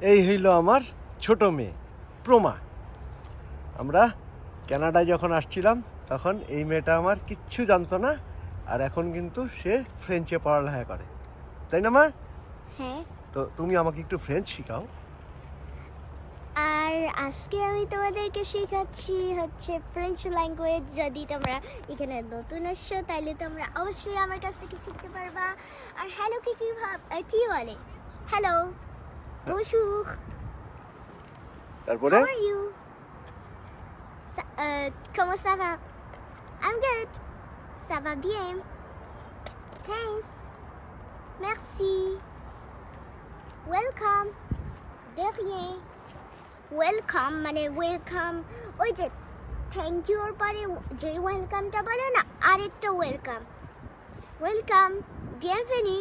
এই হইল আমার ছোট মেয়ে প্রমা। আমরা কানাডায় যখন আসছিলাম তখন এই মেয়েটা আমার কিচ্ছু জানতো না আর এখন কিন্তু সে ফ্রেঞ্চে পড়ালেখা করে। তাই না মা? হ্যাঁ। তো তুমি আমাকে একটু ফ্রেঞ্চ শেখাও। আর আজকে আমি তোমাদেরকে শেখাচ্ছি হচ্ছে ফ্রেঞ্চ ল্যাঙ্গুয়েজ যদি তোমরা এখানে নতুন আসছো তাহলে তোমরা অবশ্যই আমার কাছ থেকে শিখতে পারবা। আর হ্যালোকে কি ভাব কি বলে? Hello bonjour তারপরে how are you Ça- euh, comment ça va I'm good ça va bien thanks merci welcome de rien welcome মানে ওয়েলকাম ওই যে থ্যাংক ইউর পরে যে ওয়েলকামটা বলে না আরেকটা ওয়েলকাম ওয়েলকাম বিয়েনভেনি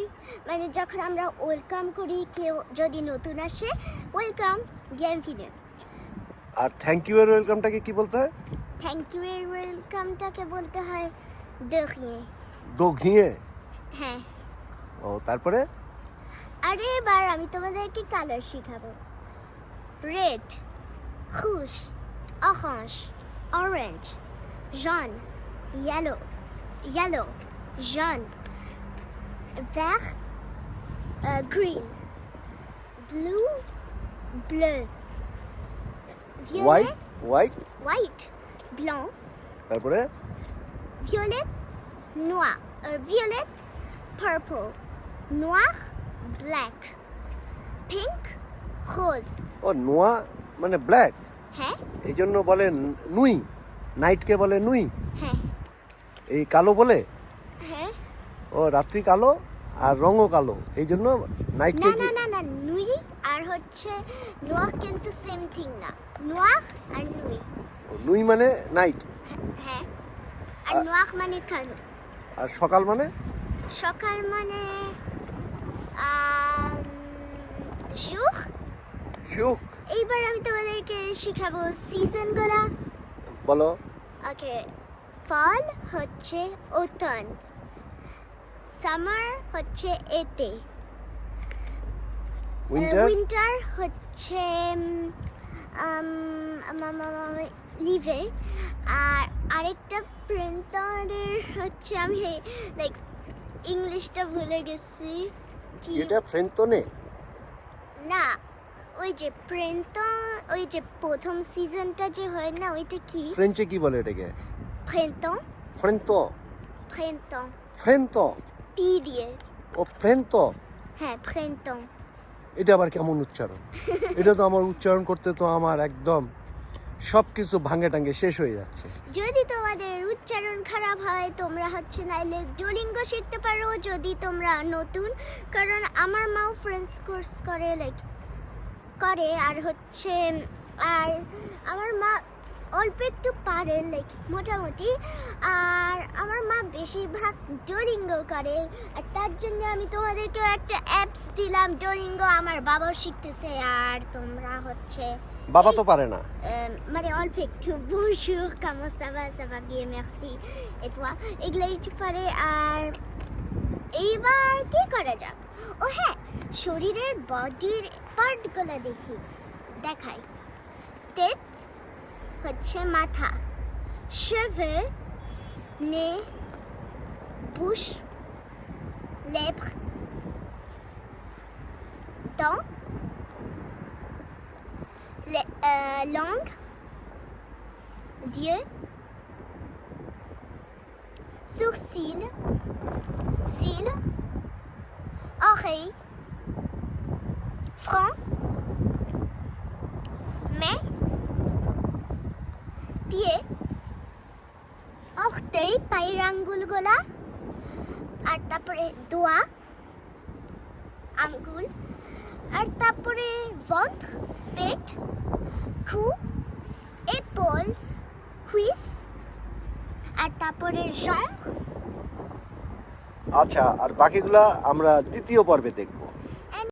মানে যখন আমরা ওয়েলকাম করি কেউ যদি নতুন আসে ওয়েলকাম বিয়েনভেনি আর থ্যাংক ইউ এর ওয়েলকামটাকে কি বলতে হয়? থ্যাংক ইউ এর ওয়েলকামটাকে বলতে হয় de rien দো ঘিয়ে হ্যাঁ। ও তারপরে? আরে এবার আমি তোমাদেরকে কালার শেখাবো। Red rouge orange orange jaune yellow yellow jaune vert euh, green blue bleu violet white white White, blanc তারপরে violet noir euh, violet purple noir black pink rose ও নোয়া মানে ব্ল্যাক হ্যাঁ এই জন্য বলে নুই নাইটকে বলে নুই হ্যাঁ এই কালো বলে হ্যাঁ ও রাত্রি কালো আর রঙও কালো। এই জন্য নাইটকে না না না না নুই আর হচ্ছে নোয়া কিন্তু সেম থিং না। নোয়ার আর নুই। নুই মানে নাইট হ্যাঁ। আর নোয়ার মানে কালো। আর সকাল মানে? সকাল মানে জুখ সুখ। এইবার আমি তোমাদেরকে শিখাবো সিজনগুলো বলো। ওকে ফল হচ্ছে ওতন সামার হচ্ছে এতে। উইন্টার হচ্ছে লিভে আর আরেকটা প্রিন্টারের হচ্ছে আমি লাইক ইংলিশটা ভুলে গেছি। এটা তো নে? ওই যে প্রিন্টার ওই যে প্রথম সিজনটা যে হয় না ওইটা কি? ফ্রেঞ্চে কি বলে এটাকে? প্রিন্টন ফ্রেন্ড তো প্রিন্টন ফ্রেন্ড তো পি দিয়ে ও ফ্রেন্ড হ্যাঁ প্রিন্টন এটা আবার কেমন উচ্চারণ? এটা তো আমার উচ্চারণ করতে তো আমার একদম সব কিছু ভাঙে টাঙ্গে শেষ হয়ে যাচ্ছে। যদি তোমাদের উচ্চারণ খারাপ হয় তোমরা হচ্ছে নাইলে ডুলিঙ্গ শিখতে পারো যদি তোমরা নতুন কারণ আমার মাও ফ্রেঞ্চ কোর্স করে লাইক করে আর হচ্ছে আর আমার মা অল্প একটু পারে লাইক মোটামুটি। আর আমার মা বেশিরভাগ ডোলিঙ্গ করে আর তার জন্য আমি তোমাদেরকেও একটা অ্যাপস দিলাম ডোলিঙ্গ আমার বাবাও শিখতেছে আর তোমরা হচ্ছে বাবা তো পারে না। মানে অল্প একটু bonjour comment ça va ça va bien merci et toi এগুলাই একটু পারে আর এইবার কি করা যাক? ও হ্যাঁ শরীরের বডির পার্টগুলো দেখি দেখাই। তেত হচ্ছে মাথা cheveux nez bouche lèvres dents les, euh, langue, yeux, sourcils, cils, oreilles, front, Pied, orteil, পায়ের আঙ্গুলগুলা আর তারপরে দোয়া আঙ্গুল আর তারপরে ventre, পেট কু এপল হুইস আর তারপরে জং। আচ্ছা আর বাকিগুলা আমরা দ্বিতীয় পর্বে দেখব।